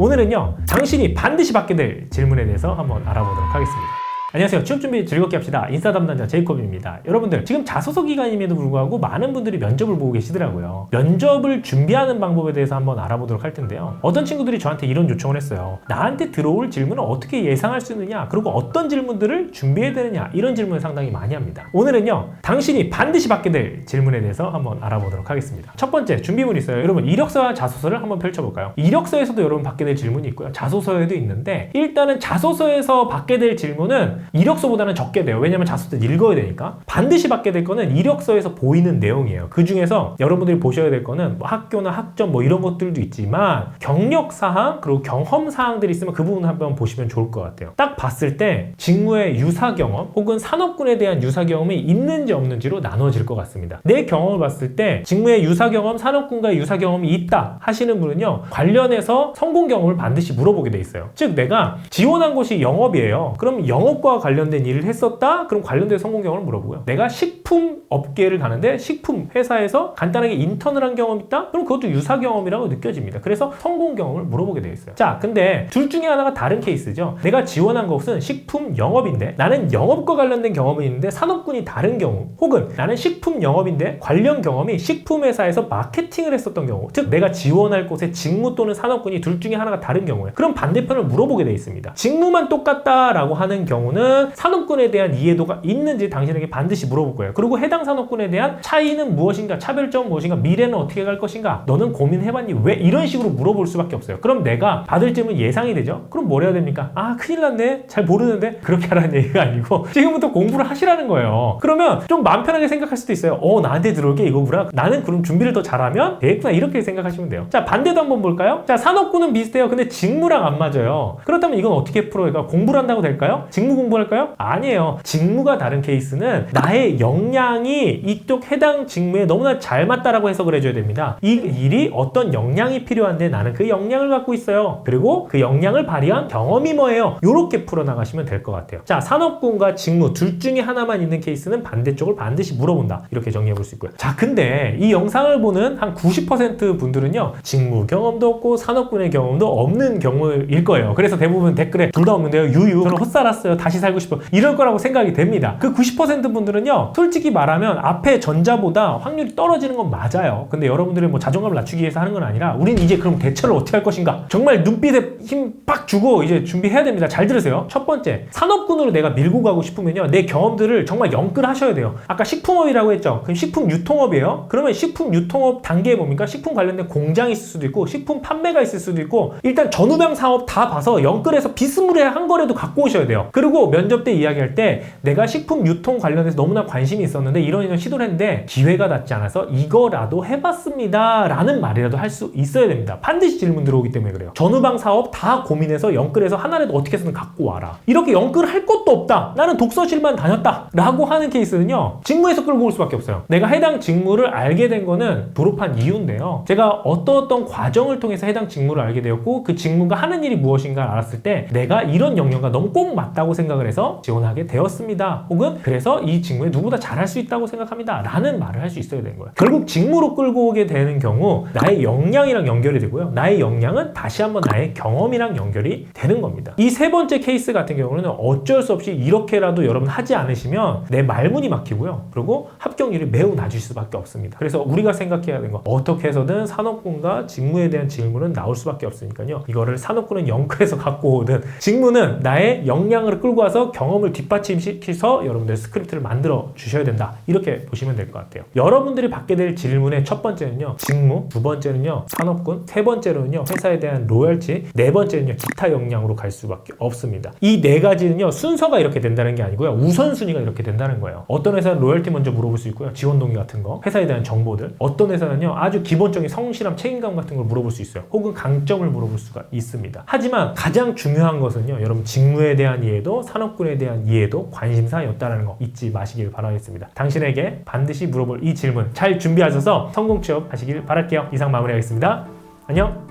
오늘은요 당신이 반드시 받게 될 질문에 대해서 한번 알아보도록 하겠습니다. 안녕하세요. 취업 준비 즐겁게 합시다. 인싸 담당자 제이콥입니다. 여러분들 지금 자소서 기간임에도 불구하고 많은 분들이 면접을 보고 계시더라고요. 면접을 준비하는 방법에 대해서 한번 알아보도록 할 텐데요. 어떤 친구들이 저한테 이런 요청을 했어요. 나한테 들어올 질문을 어떻게 예상할 수 있느냐, 그리고 어떤 질문들을 준비해야 되느냐 이런 질문을 상당히 많이 합니다. 오늘은요 당신이 반드시 받게 될 질문에 대해서 한번 알아보도록 하겠습니다. 첫 번째 준비물이 있어요. 여러분 이력서와 자소서를 한번 펼쳐볼까요? 이력서에서도 여러분 받게 될 질문이 있고요. 자소서에도 있는데 일단은 자소서에서 받게 될 질문은 이력서보다는 적게 돼요. 왜냐면 자소서 때 읽어야 되니까. 반드시 받게 될 거는 이력서에서 보이는 내용이에요. 그 중에서 여러분들이 보셔야 될 거는 뭐 학교나 학점 뭐 이런 것들도 있지만 경력 사항 그리고 경험 사항들이 있으면 그 부분 한번 보시면 좋을 것 같아요. 딱 봤을 때 직무의 유사 경험 혹은 산업군에 대한 유사 경험이 있는지 없는지로 나눠질 것 같습니다. 내 경험을 봤을 때 직무의 유사 경험, 산업군과의 유사 경험이 있다 하시는 분은요 관련해서 성공 경험을 반드시 물어보게 돼 있어요. 즉 내가 지원한 곳이 영업이에요. 그럼 영업과 관련된 일을 했었다? 그럼 관련된 성공 경험을 물어보고요. 내가 식품 업계를 가는데 식품 회사에서 간단하게 인턴을 한 경험 있다? 그럼 그것도 유사 경험이라고 느껴집니다. 그래서 성공 경험을 물어보게 돼 있어요. 자, 근데 둘 중에 하나가 다른 케이스죠. 내가 지원한 곳은 식품 영업인데 나는 영업과 관련된 경험이 있는데 산업군이 다른 경우 혹은 나는 식품 영업인데 관련 경험이 식품 회사에서 마케팅을 했었던 경우 즉 내가 지원할 곳의 직무 또는 산업군이 둘 중에 하나가 다른 경우에 그럼 반대편을 물어보게 돼 있습니다. 직무만 똑같다라고 하는 경우는 산업군에 대한 이해도가 있는지 당신에게 반드시 물어볼 거예요. 그리고 해당 산업군에 대한 차이는 무엇인가, 차별점은 무엇인가, 미래는 어떻게 갈 것인가, 너는 고민해봤니? 왜 이런 식으로 물어볼 수밖에 없어요. 그럼 내가 받을 질문 예상이 되죠? 그럼 뭘 해야 됩니까? 아, 큰일 났네. 잘 모르는데 그렇게 하라는 얘기가 아니고 지금부터 공부를 하시라는 거예요. 그러면 좀 마음 편하게 생각할 수도 있어요. 어, 나한테 들어올 게 이거구나. 나는 그럼 준비를 더 잘하면 되겠구나. 이렇게 생각하시면 돼요. 자, 반대도 한번 볼까요? 자, 산업군은 비슷해요. 근데 직무랑 안 맞아요. 그렇다면 이건 어떻게 풀어요? 그러니까 공부를 한다고 될까요? 직무 공부 할까요? 아니에요. 직무가 다른 케이스는 나의 역량이 이쪽 해당 직무에 너무나 잘 맞다라고 해석을 해줘야 됩니다. 이 일이 어떤 역량이 필요한데 나는 그 역량을 갖고 있어요. 그리고 그 역량을 발휘한 경험이 뭐예요? 이렇게 풀어나가시면 될 것 같아요. 자, 산업군과 직무 둘 중에 하나만 있는 케이스는 반대쪽을 반드시 물어본다. 이렇게 정리해 볼 수 있고요. 자, 근데 이 영상을 보는 한 90% 분들은요, 직무 경험도 없고 산업군의 경험도 없는 경우일 거예요. 그래서 대부분 댓글에 둘 다 없는데요. 유유, 저는 헛살았어요. 다시 살고 싶어. 이럴 거라고 생각이 됩니다. 그 90% 분들은요, 솔직히 말하면 앞에 전자보다 확률이 떨어지는 건 맞아요. 근데 여러분들의 뭐 자존감을 낮추기 위해서 하는 건 아니라, 우린 이제 그럼 대처를 어떻게 할 것인가? 정말 눈빛에 힘 빡 주고 이제 준비해야 됩니다. 잘 들으세요. 첫 번째, 산업군으로 내가 밀고 가고 싶으면요, 내 경험들을 정말 연끌하셔야 돼요. 아까 식품업이라고 했죠. 그럼 식품 유통업이에요. 그러면 식품 유통업 단계에 뭡니까? 식품 관련된 공장이 있을 수도 있고, 식품 판매가 있을 수도 있고, 일단 전후병 사업 다 봐서 연끌해서 비스무리한 거라도 갖고 오셔야 돼요. 그리고 면접 때 이야기할 때 내가 식품 유통 관련해서 너무나 관심이 있었는데 이런 이런 시도를 했는데 기회가 닿지 않아서 이거라도 해봤습니다 라는 말이라도 할 수 있어야 됩니다. 반드시 질문 들어오기 때문에 그래요. 전후방 사업 다 고민해서 연끌해서 하나라도 어떻게 해서든 갖고 와라. 이렇게 연끌할 것도 없다. 나는 독서실만 다녔다 라고 하는 케이스는요 직무에서 끌고 올 수밖에 없어요. 내가 해당 직무를 알게 된 거는 졸업한 이유인데요. 제가 어떤 어떤 과정을 통해서 해당 직무를 알게 되었고 그 직무가 하는 일이 무엇인가 알았을 때 내가 이런 역량과 너무 꼭 맞다고 생각 을 해서 지원하게 되었습니다. 혹은 그래서 이 직무에 누구보다 잘할 수 있다고 생각합니다. 라는 말을 할 수 있어야 되는 거예요. 결국 직무로 끌고 오게 되는 경우 나의 역량이랑 연결이 되고요. 나의 역량은 다시 한번 나의 경험이랑 연결이 되는 겁니다. 이 세 번째 케이스 같은 경우는 어쩔 수 없이 이렇게라도 여러분 하지 않으시면 내 말문이 막히고요. 그리고 합격률이 매우 낮을 수밖에 없습니다. 그래서 우리가 생각해야 되는 거 어떻게 해서든 산업군과 직무에 대한 질문은 나올 수밖에 없으니까요. 이거를 산업군은 연끌해서 갖고 오든 직무는 나의 역량을 끌고 와서 경험을 뒷받침시켜서 여러분들 스크립트를 만들어 주셔야 된다. 이렇게 보시면 될 것 같아요. 여러분들이 받게 될 질문의 첫 번째는요. 직무, 두 번째는요. 산업군, 세 번째로는요. 회사에 대한 로열티, 네 번째는요. 기타 역량으로 갈 수밖에 없습니다. 이 네 가지는요. 순서가 이렇게 된다는 게 아니고요. 우선순위가 이렇게 된다는 거예요. 어떤 회사는 로열티 먼저 물어볼 수 있고요. 지원 동기 같은 거, 회사에 대한 정보들. 어떤 회사는요. 아주 기본적인 성실함, 책임감 같은 걸 물어볼 수 있어요. 혹은 강점을 물어볼 수가 있습니다. 하지만 가장 중요한 것은요. 여러분 직무에 대한 이해도, 산업군에 대한 이해도 관심사였다는 거 잊지 마시길 바라겠습니다. 당신에게 반드시 물어볼 이 질문 잘 준비하셔서 성공 취업하시길 바랄게요. 이상 마무리하겠습니다. 안녕.